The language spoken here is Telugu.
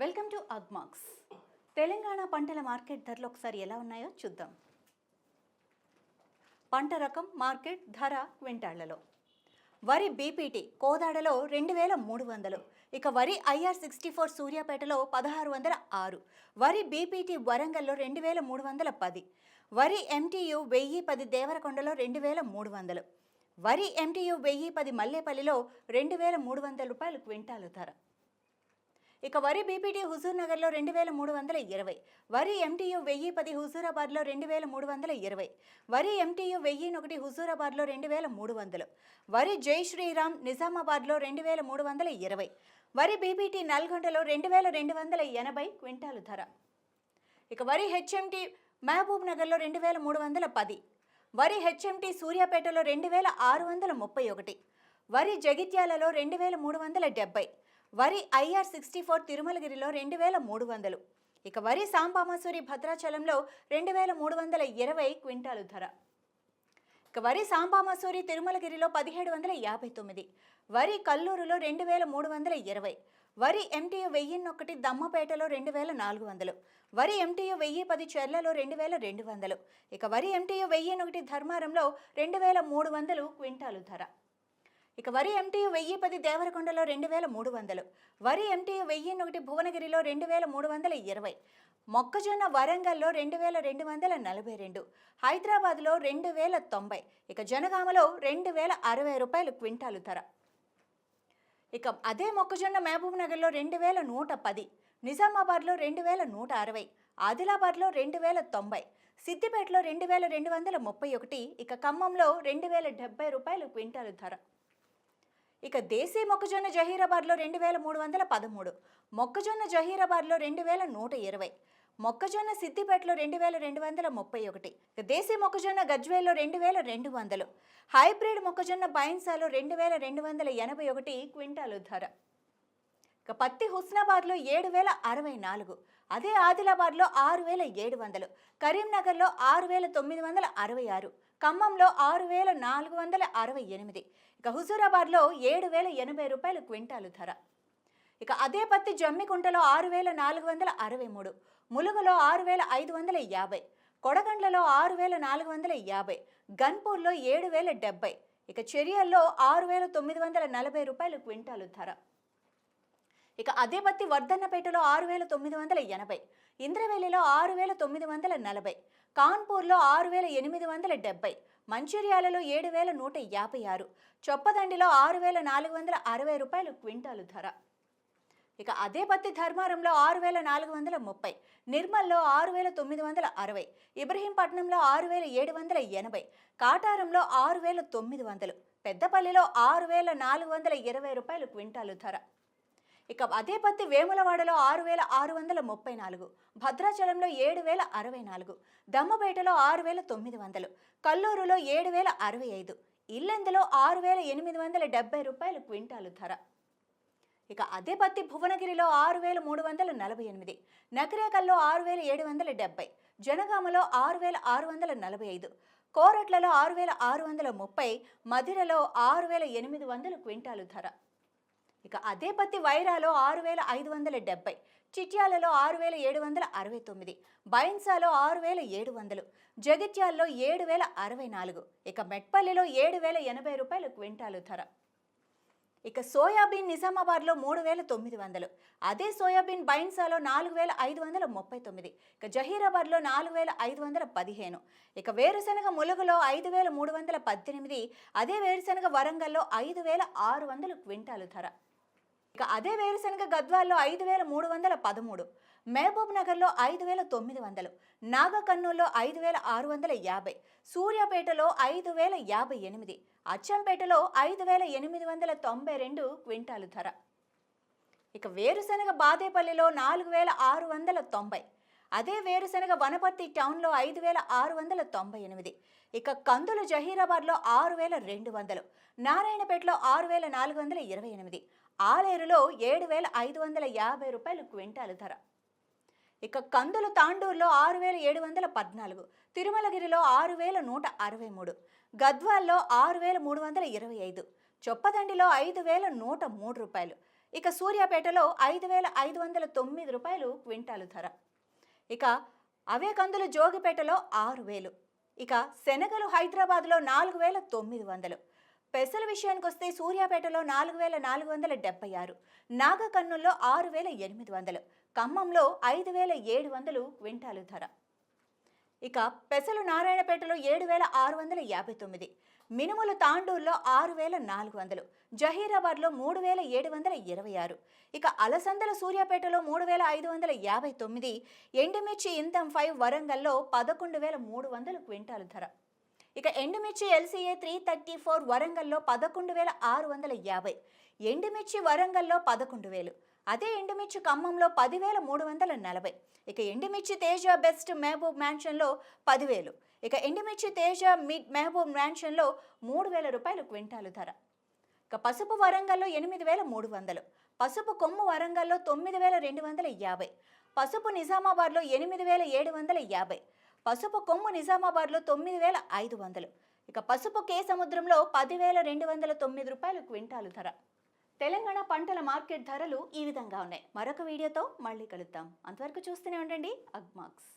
Welcome to Agmax. తెలంగాణ పంటల మార్కెట్ ధరలు ఒకసారి ఎలా ఉన్నాయో చూద్దాం. పంట రకం మార్కెట్ ధర క్వింటాళ్ళలో వరి బీపీటీ కోదాడలో రెండు వేల మూడు వందలు. ఇక వరి ఐఆర్ సిక్స్టీ ఫోర్ సూర్యాపేటలో పదహారు వందల ఆరు. వరి బీపీటీ వరంగల్లో రెండు వేల మూడు వందల పది. వరి ఎంటీయు వెయ్యి పది దేవరకొండలో రెండు వేల మూడు వందలు. వరి ఎంటీయు వెయ్యి పది మల్లేపల్లిలో రెండు వేల మూడు వందల రూపాయలు క్వింటాలు ధర. ఇక వరి బీపీటీ హుజూర్ నగర్లో రెండు వేల మూడు వందల ఇరవై. వరి ఎంటీయు వెయ్యి పది హుజూరాబాద్లో రెండు వేల మూడు వందల ఇరవై. వరి ఎంటీయు వెయ్యి ఒకటి హుజూరాబాద్లో రెండు వేల మూడు వందలు. వరి జై శ్రీరామ్ నిజామాబాద్లో రెండు వేల మూడు వందల ఇరవై. వరి బీపీటీ నల్గొండలో రెండు వేల రెండు వందల ఎనభై క్వింటాలు ధర. ఇక వరి హెచ్ఎంటీ మహబూబ్ నగర్లో రెండు వేల మూడు వందల పది. వరి హెచ్ఎంటీ సూర్యాపేటలో రెండు వేల ఆరు వందల ముప్పై ఒకటి. వరి జగిత్యాలలో రెండు వేల మూడు వందల డెబ్బై. వరి ఐఆర్ సిక్స్టీ ఫోర్ తిరుమలగిరిలో రెండు వేల మూడు వందలు. ఇక వరి సాంబామసూరి భద్రాచలంలో రెండు వేల మూడు వందల ఇరవై క్వింటాలు ధర. ఇక వరి సాంబామసూరి తిరుమలగిరిలో పదిహేడు వందల యాభై తొమ్మిది. వరి కల్లూరులో రెండు వేల మూడు వందల ఇరవై. వరి ఎంటీయు వెయ్యిన్నొకటి దమ్మపేటలో రెండు వేల నాలుగు వందలు. వరి ఎంటీయు వెయ్యి పది చెర్లలో రెండు వేల రెండు వందలు. ఇక వరి ఎంటీయు వెయ్యిన్నొకటి ధర్మారంలో రెండు వేల మూడు వందలు క్వింటాలు ధర. ఇక వరి ఎంటీయు వెయ్యి పది దేవరకొండలో రెండు వేల మూడు వందలు వరి ఎంటీయు వెయ్యి ఒకటి భువనగిరిలో రెండు వేల మూడు వందల ఇరవై మొక్కజొన్న వరంగల్లో రెండు వేల రెండు వందల నలభై రెండు హైదరాబాద్లో రెండు వేల తొంభై ఇక జనగామలో రెండు వేల అరవై రూపాయలు క్వింటాలు ధర ఇక అదే మొక్కజొన్న మహబూబ్ నగర్లో రెండు వేల నూట పది నిజామాబాద్లో రెండు వేల నూట అరవై ఆదిలాబాద్లో రెండు వేల తొంభై సిద్దిపేటలో రెండు వేల రెండు వందల ముప్పై ఒకటి ఇక ఖమ్మంలో రెండు వేల డెబ్బై రూపాయలు క్వింటాలు ధర ఇక దేశీ మొక్కజొన్న జహీరాబాద్లో రెండు వేల మూడు వందల పదమూడు మొక్కజొన్న జహీరాబాద్లో రెండు వేల నూట ఇరవై మొక్కజొన్న సిద్దిపేటలో రెండు వేల రెండు వందల ముప్పై ఒకటి దేశీ మొక్కజొన్న గజ్వేల్లో రెండు వేల రెండు వందలు హైబ్రిడ్ మొక్కజొన్న బైన్సాలో రెండు వేల రెండు వందల ఎనభై ఒకటి క్వింటాలు ధర. ఇక పత్తి హుస్నాబాద్లో ఏడు వేల అరవై నాలుగు అదే ఆదిలాబాద్లో ఆరు వేల ఏడు వందలు కరీంనగర్లో ఆరు వేల తొమ్మిది వందల అరవై ఆరు ఖమ్మంలో ఆరు వేల నాలుగు వందల అరవై ఎనిమిది. ఇక హుజూరాబాద్లో ఏడు వేల ఎనభై రూపాయలు క్వింటాలు ధర. ఇక అదే పత్తి జమ్మికుంటలో ఆరు వేల నాలుగు వందల అరవై మూడు. ములుగులో ఆరు వేల ఐదు వందల యాభై. కొడగండ్లలో ఆరు వేల నాలుగు వందల యాభై. గన్పూర్లో ఏడు వేల డెబ్బై. ఇక చెరియల్లో ఆరు వేల తొమ్మిది వందల నలభై రూపాయలు క్వింటాలు ధర. ఇక అదేపత్తి వర్ధన్నపేటలో ఆరు వేల తొమ్మిది వందల ఎనభై ఇంద్రవెల్లిలో ఆరు వేల తొమ్మిది వందల నలభై కాన్పూర్లో ఆరు వేల ఎనిమిది వందల డెబ్బై మంచిర్యాలలో ఏడు వేల నూట యాభై ఆరు చొప్పదండిలో ఆరు వేల నాలుగు వందల అరవై రూపాయలు క్వింటాలు ధర. ఇక అదే పత్తి ధర్మారంలో ఆరు వేల నాలుగు వందల ముప్పై నిర్మల్లో ఆరు వేల తొమ్మిది వందల అరవై ఇబ్రహీంపట్నంలో ఆరు వేల ఏడు వందల ఎనభై కాటారంలో ఆరు వేల తొమ్మిది వందలు పెద్దపల్లిలో ఆరు వేల నాలుగు వందల ఇరవై రూపాయలు క్వింటాలు ధర. ఇక అదే పత్తి వేములవాడలో ఆరు వేల ఆరు వందల ముప్పై నాలుగు భద్రాచలంలో ఏడు వేల అరవై నాలుగు దమ్మపేటలో ఆరు వేల తొమ్మిది వందలు కల్లూరులో ఏడు వేల అరవై ఐదు ఇల్లెందులో ఆరు వేల ఎనిమిది వందల డెబ్బై రూపాయలు క్వింటాలు ధర. ఇక అదే పత్తి భువనగిరిలో ఆరు వేల మూడు వందల నలభై ఎనిమిది నకరేకల్లో ఆరు వేల ఏడు వందల డెబ్బై జనగామలో ఆరు వేల ఆరు వందల నలభై ఐదు కోరట్లలో ఆరు వేల ఆరు వందల ముప్పై మధిరలో ఆరు వేల ఎనిమిది వందల క్వింటాలు ధర. ఇక అదే పత్తి వైరాలో ఆరు వేల ఐదు వందల డెబ్బై చిట్యాలలో ఆరు వేల ఏడు వందల అరవై తొమ్మిది బైన్సాలో ఆరు వేల ఏడు వందలు జగిత్యాల్లో ఏడు వేల అరవై నాలుగు ఇక మెట్పల్లిలో ఏడు వేల ఎనభై రూపాయలు క్వింటాలు ధర. ఇక సోయాబీన్ నిజామాబాద్లో మూడు వేల తొమ్మిది వందలు అదే సోయాబీన్ బైన్సాలో నాలుగు వేల ఐదు వందల ముప్పై తొమ్మిది ఇక జహీరాబాద్లో నాలుగు వేల ఐదు వందల పదిహేను ఇక వేరుశనగ ములుగులో ఐదు వేల మూడు వందల పద్దెనిమిది అదే వేరుశనగ వరంగల్లో ఐదు వేల ఆరు వందలు క్వింటాలు ధర. ఇక అదే వేరుశనగ గద్వాల్లో ఐదు వేల మూడు వందల పదమూడు మహబూబ్ నగర్లో ఐదు వేల తొమ్మిది వందలు నాగకర్నూల్లో ఐదు వేల ఆరు వందల యాభై సూర్యాపేటలో ఐదు వేల యాభై ఎనిమిది అచ్చంపేటలో ఐదు వేల ఎనిమిది వందల తొంభై రెండు క్వింటాలు ధర. ఇక వేరుశనగ బాదేపల్లిలో నాలుగు వేల ఆరు వందల తొంభై అదే వేరుశనగ వనపర్తి టౌన్లో ఐదు వేల ఆరు వందల తొంభై ఎనిమిది ఇక కందులు జహీరాబాద్లో ఆరు వేల రెండు వందలు నారాయణపేటలో ఆరు వేల నాలుగు వందల ఇరవై ఎనిమిది ఆలేరులో ఏడు వేల ఐదు వందల యాభై రూపాయలు క్వింటాలు ధర. ఇక కందులు తాండూరులో ఆరు వేల ఏడు వందల పద్నాలుగు తిరుమలగిరిలో ఆరు వేల నూట అరవై మూడు గద్వాల్లో ఆరు వేల మూడు వందల ఇరవై ఐదు చొప్పదండిలో ఐదు వేల నూట మూడు రూపాయలు ఇక సూర్యాపేటలో ఐదు వేల ఐదు వందల తొమ్మిది రూపాయలు క్వింటాలు ధర. ఇక అవే కందులు జోగిపేటలో ఆరు వేలు ఇక శనగలు హైదరాబాద్లో నాలుగు వేల తొమ్మిది వందలు పెసల విషయానికి వస్తే సూర్యాపేటలో నాలుగు వేల నాలుగు వందల డెబ్బై ఆరు నాగకర్నూల్లో ఆరు వేల ఎనిమిది వందలు ఖమ్మంలో ఐదు వేల ఏడు వందలు క్వింటాలు ధర. ఇక పెసలు నారాయణపేటలో ఏడు వేల ఆరు వందల యాభై తొమ్మిది మినుములు తాండూరులో ఆరు వేల నాలుగు వందలు జహీరాబాద్లో మూడు వేల ఏడు వందల ఇరవై ఆరు ఇక అలసందల సూర్యాపేటలో మూడు వేల ఐదు వందల యాభై తొమ్మిది ఎండుమిర్చి ఇంతం ఫైవ్ వరంగల్లో పదకొండు వేల మూడు వందలు క్వింటాలు ధర. ఇక ఎండుమిర్చి ఎల్సీఏ త్రీ థర్టీ ఫోర్ వరంగల్లో పదకొండు వేల ఆరు వందల యాభై. ఎండుమిర్చి వరంగల్లో పదకొండు వేలు. అదే ఎండుమిర్చి ఖమ్మంలో పదివేల మూడు వందల నలభై. ఇక ఎండుమిర్చి తేజ బెస్ట్ మహబూబ్ మ్యాన్షన్లో పదివేలు ఇక ఎండుమిర్చి తేజ మిడ్ మహబూబ్ మ్యాన్షన్లో మూడు వేల రూపాయలు క్వింటాలు ధర. ఇక పసుపు వరంగల్లో ఎనిమిది వేల మూడు వందలు. పసుపు కొమ్ము వరంగల్లో తొమ్మిది వేల రెండు వందల యాభై. పసుపు నిజామాబాద్లో ఎనిమిది వేల ఏడు వందల యాభై. పసుపు కొమ్ము నిజామాబాద్లో తొమ్మిది వేల ఐదు వందలు. ఇక పసుపు కే సముద్రంలో పదివేల రెండు వందల తొమ్మిది రూపాయలు క్వింటాలు ధర. తెలంగాణ పంటల మార్కెట్ ధరలు ఈ విధంగా ఉన్నాయి. మరొక వీడియోతో మళ్ళీ కలుద్దాం. అంతవరకు చూస్తూనే ఉండండి. అగ్మాక్స్